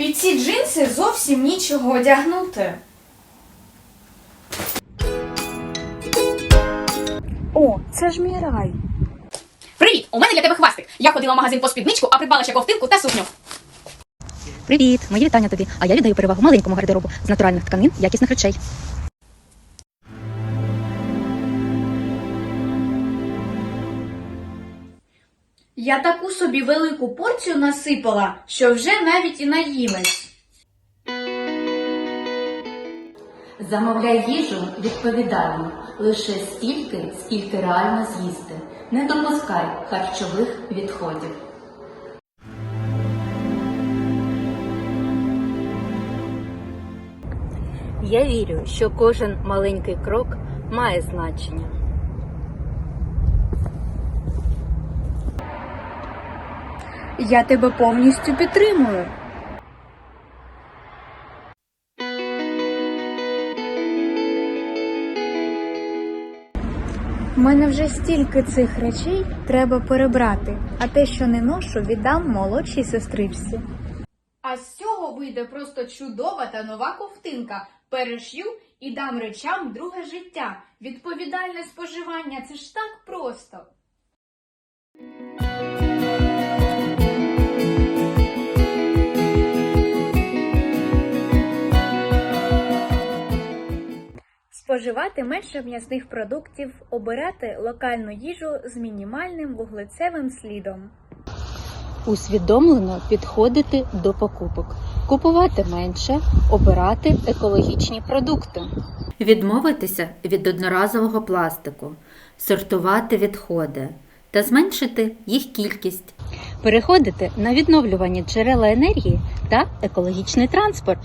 Під ці джинси зовсім нічого одягнути. О, це ж мій рай. Привіт! У мене для тебе хвастик. Я ходила в магазин по спідничку, а придбала ще ковтинку та сукню. Привіт, мої вітання тобі. А я віддаю перевагу маленькому гардеробу з натуральних тканин, якісних речей. Я таку собі велику порцію насипала, що вже навіть і наїлась. Замовляй їжу відповідально, лише стільки, скільки реально з'їсти. Не допускай харчових відходів. Я вірю, що кожен маленький крок має значення. Я тебе повністю підтримую. У мене вже стільки цих речей треба перебрати, а те, що не ношу, віддам молодшій сестричці. А з цього вийде просто чудова та нова ковтинка. Перешью і дам речам друге життя. Відповідальне споживання це ж так просто. Споживати менше м'ясних продуктів, обирати локальну їжу з мінімальним вуглецевим слідом. Усвідомлено підходити до покупок, купувати менше, обирати екологічні продукти. Відмовитися від одноразового пластику, сортувати відходи та зменшити їх кількість. Переходити на відновлювані джерела енергії та екологічний транспорт.